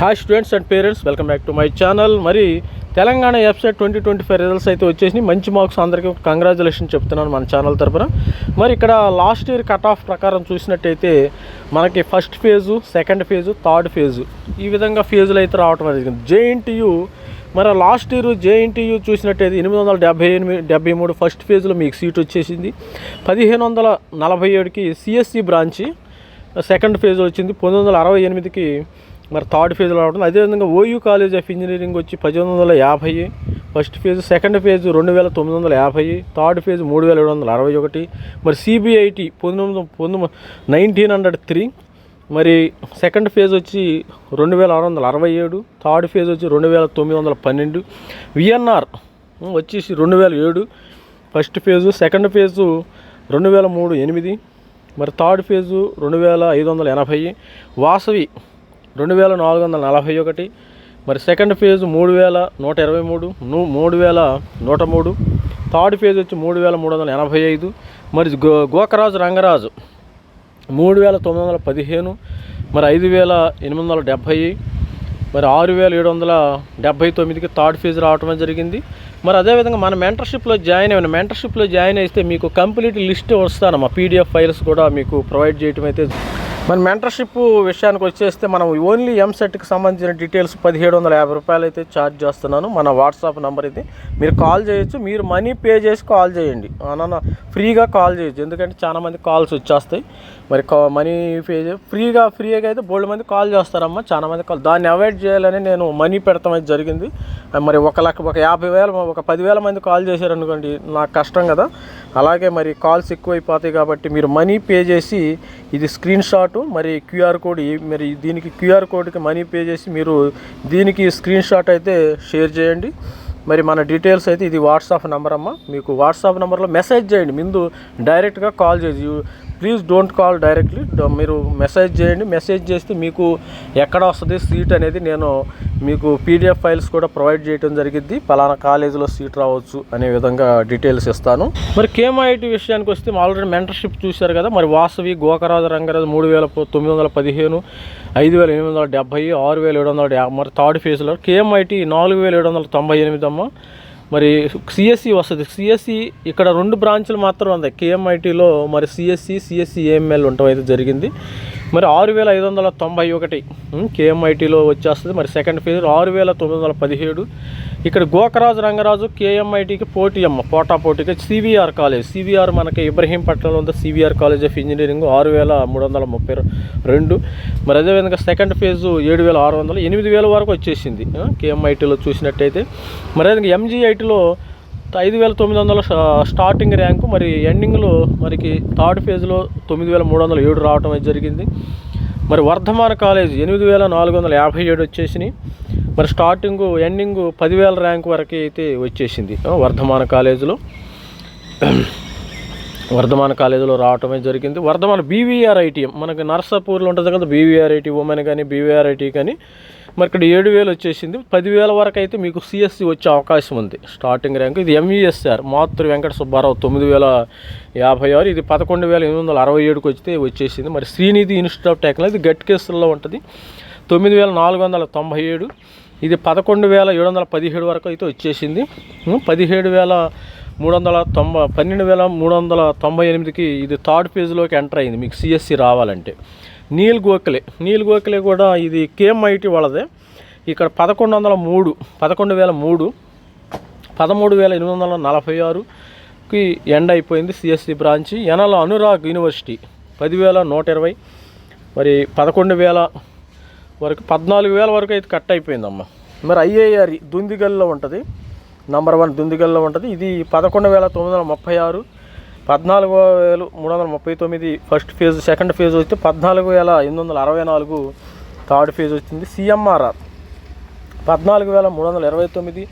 Hi students and parents welcome back to my channel మరి Telangana website twenty twenty five results అయితే వచ్చేసి మంచి marks అందరికీ congratulation చెప్తున్నాను మన ఛానల్ తరపున. మరి ఇక్కడ లాస్ట్ ఇయర్ కట్ ఆఫ్ ప్రకారం చూసినట్టయితే మనకి first phase second phase third phase ఈ విధంగా ఫేజులు అయితే రావటం జరిగింది. జేఎన్టీయు మరి లాస్ట్ ఇయర్ జేఎన్టీయూ చూసినట్టయితే ఎనిమిది వందల డెబ్బై ఎనిమిది డెబ్బై మూడు ఫస్ట్ ఫేజ్లో మీకు సీట్ వచ్చేసింది. పదిహేను వందల నలభై ఏడుకి సిఎస్సి బ్రాంచి సెకండ్ ఫేజ్ వచ్చింది. పంతొమ్మిది వందల అరవై ఎనిమిదికి మరి థర్డ్ ఫేజ్లో రావడం అదేవిధంగా ఓయూ కాలేజ్ ఆఫ్ ఇంజనీరింగ్ వచ్చి పద్దెనిమిది వందల యాభై ఫస్ట్ ఫేజ్ సెకండ్ ఫేజ్ రెండు వేల తొమ్మిది వందల యాభై థర్డ్ ఫేజ్ మూడు వేల ఏడు వందల అరవై ఒకటి మరి సిబిఐటి పంతొమ్మిది పంతొమ్మిది నైన్టీన్ హండ్రెడ్ త్రీ మరి సెకండ్ ఫేజ్ వచ్చి రెండు వేల ఆరు వందల అరవై ఏడు థర్డ్ ఫేజ్ వచ్చి రెండు వేల తొమ్మిది వందల పన్నెండు విఎన్ఆర్ వచ్చేసి రెండు వేల ఏడు ఫస్ట్ ఫేజు సెకండ్ ఫేజు రెండు వేల మూడు ఎనిమిది మరి థర్డ్ ఫేజు రెండు వేల ఐదు వందల ఎనభై వాసవి రెండు వేల నాలుగు వందల నలభై ఒకటి మరి సెకండ్ ఫేజ్ మూడు వేల నూట ఇరవై మూడు మూడు వేల నూట మూడు థర్డ్ ఫేజ్ వచ్చి మూడు వేల మూడు వందల ఎనభై ఐదు మరి గో గోకరాజు రంగరాజు మూడు వేల తొమ్మిది వందల పదిహేను మరి ఐదు వేల ఎనిమిది వందల డెబ్భై మరి ఆరు వేల ఏడు వందల డెబ్భై తొమ్మిదికి థర్డ్ ఫేజ్ రావటం జరిగింది. మరి అదేవిధంగా మన మెంటర్షిప్లో జాయిన్ అయిన మెంటర్షిప్లో జాయిన్ అయితే మీకు కంప్లీట్ లిస్ట్ వస్తాను మా పీడిఎఫ్ ఫైల్స్ కూడా మీకు ప్రొవైడ్ చేయటం అయితే మన మెంటర్షిప్ విషయానికి వచ్చేస్తే మనం ఓన్లీ ఎంసెట్కి సంబంధించిన డీటెయిల్స్ పదిహేడు వందల యాభై రూపాయలు అయితే ఛార్జ్ చేస్తున్నాను. మన వాట్సాప్ నెంబర్ ఇది. మీరు కాల్ చేయొచ్చు. మీరు మనీ పే చేసి కాల్ చేయండి. అన్న ఫ్రీగా కాల్ చేయొచ్చు. ఎందుకంటే చాలామంది కాల్స్ వచ్చేస్తాయి. మరి కా- మనీ పే చే ఫ్రీగా ఫ్రీగా అయితే బోల్డ్ మంది కాల్ చేస్తారమ్మా. చాలామంది కాల్ దాన్ని అవాయిడ్ చేయాలని నేను మనీ పెడతాం అయితే జరిగింది. మరి ఒక లక్ష ఒక యాభై వేల ఒక పదివేల మంది కాల్ చేశారనుకోండి నాకు కష్టం కదా. అలాగే మరి కాల్స్ ఎక్కువైపోతాయి కాబట్టి మీరు మనీ పే చేసి ఇది స్క్రీన్ షాట్ మరి క్యూఆర్ కోడ్ మరి దీనికి క్యూఆర్ కోడ్కి మనీ పే చేసి మీరు దీనికి స్క్రీన్ షాట్ అయితే షేర్ చేయండి. మరి మన డీటెయిల్స్ అయితే ఇది వాట్సాప్ నెంబర్ అమ్మ మీకు వాట్సాప్ నెంబర్లో మెసేజ్ చేయండి. ముందు డైరెక్ట్గా కాల్ చేసి ప్లీజ్ డోంట్ కాల్ డైరెక్ట్లీ. మీరు మెసేజ్ చేయండి. మెసేజ్ చేస్తే మీకు ఎక్కడ వస్తుంది సీట్ అనేది నేను మీకు పీడిఎఫ్ ఫైల్స్ కూడా ప్రొవైడ్ చేయడం జరిగింది పలానా కాలేజీలో సీట్ రావచ్చు అనే విధంగా డీటెయిల్స్ ఇస్తాను. మరి కేఎంఐటి విషయానికి వస్తే ఆల్రెడీ మెంటర్షిప్ చూశారు కదా. మరి వాసవి గోకరాజు రంగరాజు మూడు వేల తొమ్మిది వందల పదిహేను ఐదు వేల ఎనిమిది వందల డెబ్బై ఆరు వేల ఏడు వందల యాభై మరి థర్డ్ ఫేజ్లో కేఎంఐటి నాలుగు వేల ఏడు వందల తొంభై ఎనిమిది అమ్మ. మరి సిఎస్సి వస్తుంది. సిఎస్సి ఇక్కడ రెండు బ్రాంచ్లు మాత్రం ఉంది కేఎంఐటీలో మరి సిఎస్సి సిఎస్సి ఏఎంఎల్ ఉండటం అయితే జరిగింది. మరి ఆరు వేల ఐదు వందల తొంభై ఒకటి కేఎంఐటీలో వచ్చేస్తుంది. మరి సెకండ్ ఫేజ్ ఆరు వేల తొమ్మిది వందల పదిహేడు. ఇక్కడ గోకరాజు రంగరాజు కేఎంఐటీకి పోటీ అమ్మ పోటా పోటీకి సివిఆర్ కాలేజ్. సివిఆర్ మనకి ఇబ్రహీంపట్నంలో ఉంది. సివిఆర్ కాలేజ్ ఆఫ్ ఇంజనీరింగ్ ఆరు వేల మూడు వందల ముప్పై రెండు. మరి అదేవిధంగా సెకండ్ ఫేజ్ ఏడు వేల ఆరు వందలు ఎనిమిది వేల వరకు వచ్చేసింది. కేఎంఐటీలో చూసినట్టయితే. మరి అదేవిధంగా ఎంజీఐటీలో ఐదు వేల తొమ్మిది వందల స్టార్టింగ్ ర్యాంకు మరి ఎండింగ్లో మరికి థర్డ్ ఫేజ్లో తొమ్మిది వేల మూడు వందల ఏడు రావడం అనేది జరిగింది. మరి వర్ధమాన కాలేజ్ ఎనిమిది వేల నాలుగు వందల యాభై ఏడు వచ్చేసినాయి. మరి స్టార్టింగ్ ఎండింగ్ పదివేల ర్యాంక్ వరకు అయితే వచ్చేసింది వర్ధమాన కాలేజీలో వర్ధమాన కాలేజీలో రావటమే జరిగింది. వర్ధమాన బీవీఆర్ ఐటీఎం మనకి నర్సాపూర్లో ఉంటుంది కదా బీవీఆర్ ఐటీ ఉమెన్ కానీ బీవీఆర్ ఐటీ కానీ మరి ఇక్కడ ఏడు వేలు వచ్చేసింది. పదివేల వరకు అయితే మీకు సిఎస్సి వచ్చే అవకాశం ఉంది. స్టార్టింగ్ ర్యాంక్ ఇది ఎంఈఎస్ఆర్ మాతృ వెంకట సుబ్బారావు తొమ్మిది వేల యాభై ఆరు. ఇది పదకొండు వేల ఎనిమిది వందల అరవై ఏడుకి వచ్చితే వచ్చేసింది. మరి శ్రీనిధి ఇన్స్టిట్యూట్ ఆఫ్ టెక్నాలజీ గట్ కేసుల్లో ఉంటుంది. తొమ్మిది వేల నాలుగు వందల తొంభై ఏడు. ఇది పదకొండు వేల ఏడు వందల పదిహేడు వరకు అయితే వచ్చేసింది. పదిహేడు వేల మూడు వందల తొంభై పన్నెండు వేల మూడు వందల తొంభై ఎనిమిదికి ఇది థర్డ్ ఫేజ్లోకి ఎంటర్ అయింది. మీకు సిఎస్సి రావాలంటే. నీల్ గోఖలే. నీల్ గోఖలే కూడా ఇది కేఎంఐటి వాళ్ళదే. ఇక్కడ పదకొండు వందల మూడు పదకొండు వేల మూడు పదమూడు వేల ఎనిమిది వందల నలభై ఆరుకి ఎండ్ అయిపోయింది సిఎస్సి బ్రాంచ్. ఎనల అనురాగ్ యూనివర్సిటీ పదివేల నూట ఇరవై మరి పదకొండు వేల వరకు పద్నాలుగు వేల వరకు అయితే కట్ అయిపోయిందమ్మ. మరి ఐఏఆర్ దుందిగల్లో ఉంటుంది. నంబర్ వన్ దుందిగల్లో ఉంటుంది. ఇది పదకొండు వేల తొమ్మిది వందల ముప్పై ఆరు పద్నాలుగు వేలు మూడు వందల ముప్పై తొమ్మిది ఫస్ట్ ఫేజ్ సెకండ్ ఫేజ్ వస్తే పద్నాలుగు వేల ఎనిమిది వందల అరవై నాలుగు థర్డ్ ఫేజ్ వచ్చింది. సిఎంఆర్ఆర్ పద్నాలుగు వేల మూడు వందల ఇరవై తొమ్మిది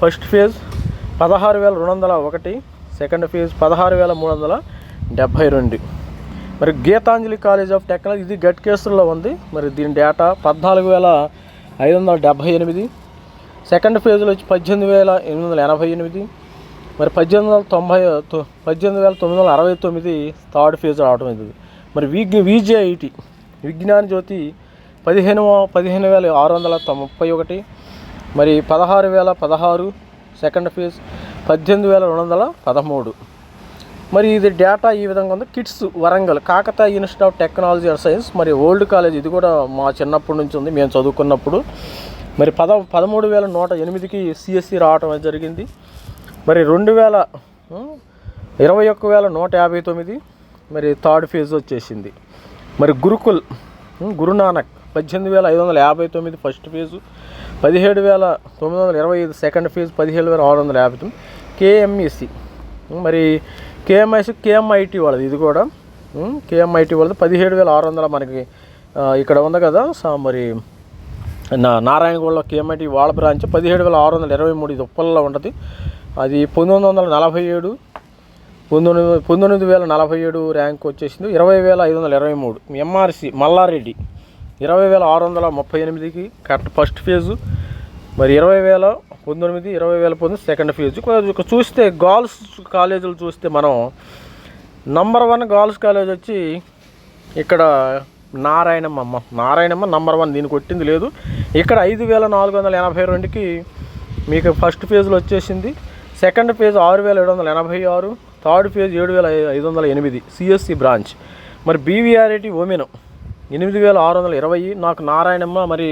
ఫస్ట్ ఫేజ్ పదహారు వేల రెండు వందల ఒకటి సెకండ్ ఫేజ్ పదహారు వేల మూడు వందల డెబ్భై రెండు. మరి గీతాంజలి కాలేజ్ ఆఫ్ టెక్నాలజీ ఇది గట్ కేసుల్లో ఉంది. మరి దీని డేటా పద్నాలుగు వేల ఐదు వందల డెబ్భై ఎనిమిది. సెకండ్ ఫేజ్లో వచ్చి పద్దెనిమిది వేల ఎనిమిది వందల ఎనభై ఎనిమిది. మరి పద్దెనిమిది వందల తొంభై పద్దెనిమిది వేల తొమ్మిది వందల అరవై తొమ్మిది థర్డ్ ఫేజ్ రావడం ఇది మరి వి విజేఐటి విజ్ఞాన జ్యోతి పదిహేను పదిహేను వేల ఆరు వందల ముప్పై ఒకటి మరి పదహారు వేల పదహారు సెకండ్ ఫేజ్ పద్దెనిమిది వేల రెండు వందల పదమూడు. మరి ఇది డేటా ఈ విధంగా ఉంది. KITS Warangal Kakatiya institute of technology and science మరి ఓల్డ్ కాలేజ్ ఇది కూడా మా చిన్నప్పటి నుంచి ఉంది. మేము చదువుకున్నప్పుడు. మరి పద పదమూడు వేల నూట ఎనిమిదికి సిఎస్సి రావటం జరిగింది. మరి రెండు వేల ఇరవై ఒక్క వేల నూట యాభై తొమ్మిది మరి థర్డ్ ఫేజ్ వచ్చేసింది. మరి గురుకుల్ గురునానక్ పద్దెనిమిది వేల ఐదు వందల యాభై తొమ్మిది ఫస్ట్ ఫేజు పదిహేడు వేల తొమ్మిది వందల ఇరవై ఐదు సెకండ్ ఫేజ్ పదిహేడు వేల ఆరు వందల యాభై తొమ్మిది. కేఎంఈసి మరి కేఎంఐసి కేఎంఐటి వాళ్ళది ఇది కూడా. కేఎంఐటి వాళ్ళది పదిహేడు వేల ఆరు వందల మనకి ఇక్కడ ఉంది కదా మరి నా నారాయణగూడలో కేఎంఐటి వాళ్ళ బ్రాంచ్ పదిహేడు వేల ఆరు వందల ఇరవై మూడు ఇది ఉప్పల్లో ఉంటుంది. అది పంతొమ్మిది వందల నలభై ఏడు పంతొమ్మిది పంతొమ్మిది వేల నలభై ఏడు ర్యాంక్ వచ్చేసింది. ఇరవై వేల ఐదు వందల ఇరవై మూడు. ఎంఆర్సి మల్లారెడ్డి. ఇరవై వేల ఆరు వందల ముప్పై ఎనిమిదికి కరెక్ట్ ఫస్ట్ ఫేజు. మరి ఇరవై వేల పంతొమ్మిది ఇరవై వేల పంతొమ్మిది సెకండ్ ఫేజ్. చూస్తే గర్ల్స్ కాలేజీలు చూస్తే మనం నంబర్ వన్ గర్ల్స్ కాలేజ్ వచ్చి ఇక్కడ నారాయణమ్మ అమ్మ నారాయణమ్మ నంబర్ వన్ దీన్ని కొట్టింది లేదు. ఇక్కడ ఐదు వేల నాలుగు వందల ఎనభై రెండుకి మీకు ఫస్ట్ ఫేజ్లో వచ్చేసింది. సెకండ్ ఫేజ్ ఆరు వేల ఏడు వందల ఎనభై ఆరు థర్డ్ ఫేజ్ ఏడు వేల ఐదు వందల ఎనిమిది సిఎస్సి బ్రాంచ్. మరి బీవీఆర్ఐటి ఉమెన్ ఎనిమిది వేల ఆరు వందల ఇరవై నాకు నారాయణమ్మ మరి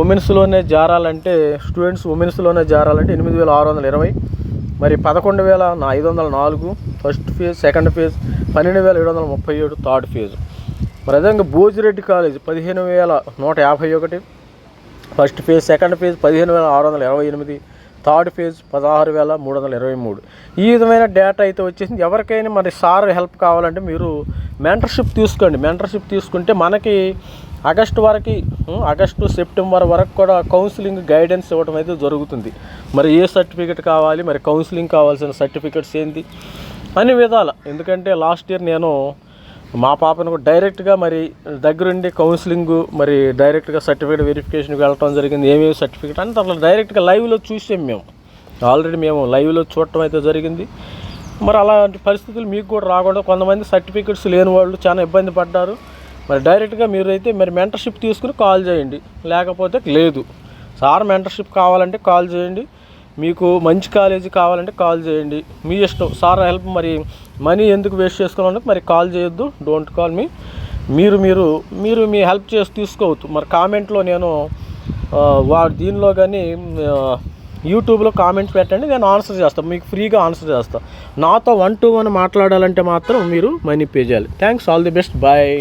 ఉమెన్స్లోనే జారాలంటే స్టూడెంట్స్ ఉమెన్స్లోనే జారాలంటే ఎనిమిది వేల ఆరు వందల ఇరవై. మరి పదకొండు వేల ఐదు వందల నాలుగు ఫస్ట్ ఫేజ్ సెకండ్ ఫేజ్ పన్నెండు వేల ఏడు వందల ముప్పై ఏడు థర్డ్ ఫేజ్ మరి అదేవిధంగా భోజిరెడ్డి కాలేజ్ పదిహేను వేల నూట యాభై ఒకటి ఫస్ట్ ఫేజ్ సెకండ్ ఫేజ్ పదిహేను వేల ఆరు వందల ఇరవై ఎనిమిది థర్డ్ ఫేజ్ పదహారు వేల మూడు వందల ఇరవై మూడు. ఈ విధమైన డేటా అయితే వచ్చేసింది. ఎవరికైనా మరి సార్ హెల్ప్ కావాలంటే మీరు మెంటర్షిప్ తీసుకోండి. మెంటర్షిప్ తీసుకుంటే మనకి ఆగస్టు వరకు ఆగస్టు సెప్టెంబర్ వరకు కూడా కౌన్సిలింగ్ గైడెన్స్ ఇవ్వడం అయితే జరుగుతుంది. మరి ఏ సర్టిఫికెట్ కావాలి? మరి కౌన్సిలింగ్ కావాల్సిన సర్టిఫికెట్స్ ఏంటి అన్ని విధాల. ఎందుకంటే లాస్ట్ ఇయర్ నేను మా పాపను కూడా డైరెక్ట్గా మరి దగ్గరుండి కౌన్సిలింగ్ మరి డైరెక్ట్గా సర్టిఫికేట్ వెరిఫికేషన్కి వెళ్ళటం జరిగింది. ఏమేమి సర్టిఫికేట్ అని అట్లా డైరెక్ట్గా లైవ్లో చూసాం మేము. ఆల్రెడీ మేము లైవ్లో చూడటం అయితే జరిగింది. మరి అలాంటి పరిస్థితులు మీకు కూడా రాకుండా కొంతమంది సర్టిఫికెట్స్ లేని వాళ్ళు చాలా ఇబ్బంది పడ్డారు. మరి డైరెక్ట్గా మీరు అయితే మరి మెంటర్షిప్ తీసుకుని కాల్ చేయండి. లేకపోతే లేదు. సార్ మెంటర్షిప్ కావాలంటే కాల్ చేయండి. మీకు మంచి కాలేజీ కావాలంటే కాల్ చేయండి. మీ ఇష్టం. సార్ హెల్ప్ మరి మనీ ఎందుకు వేస్ట్ చేసుకోవాలంటే మరి కాల్ చేయొద్దు డోంట్ కాల్ మీ మీరు మీరు మీరు మీ హెల్ప్ చేసి తీసుకోవద్దు. మరి కామెంట్లో నేను వాడు వా దీనిలో కానీ యూట్యూబ్లో కామెంట్స్ పెట్టండి నేను ఆన్సర్ చేస్తాను మీకు ఫ్రీగా ఆన్సర్ చేస్తాను నాతో వన్ టు వన్ మాట్లాడాలంటే మాత్రం మీరు మనీ పే చేయాలి. Thanks all the best bye